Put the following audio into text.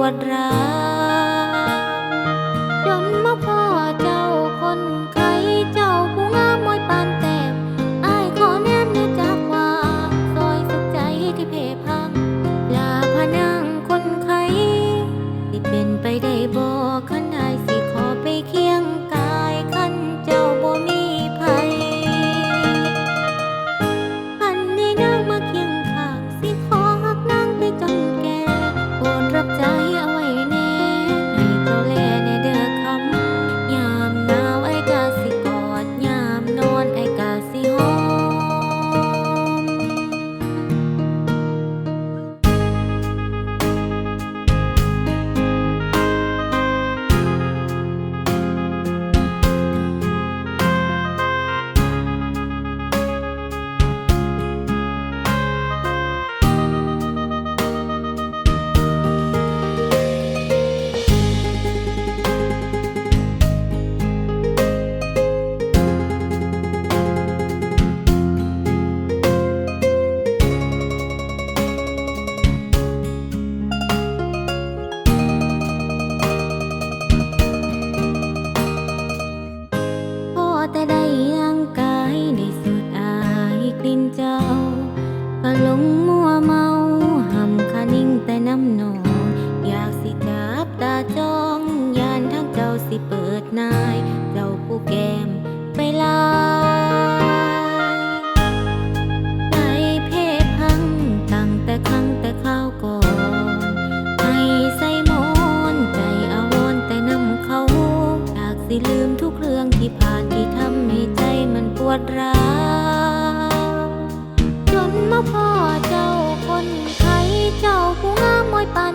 วดร้าจนมาพ่อเจ้าคนไข้เจ้าผู้งามมอยปานแต้มอายขอแนมในจากว่าซอยสุขใจที่เพพังลาพนังคนไข้ที่เป็นไปได้บอก ดร้าจนมาพ่อเจ้าคนไทยเจ้าผู้งามมวยปาน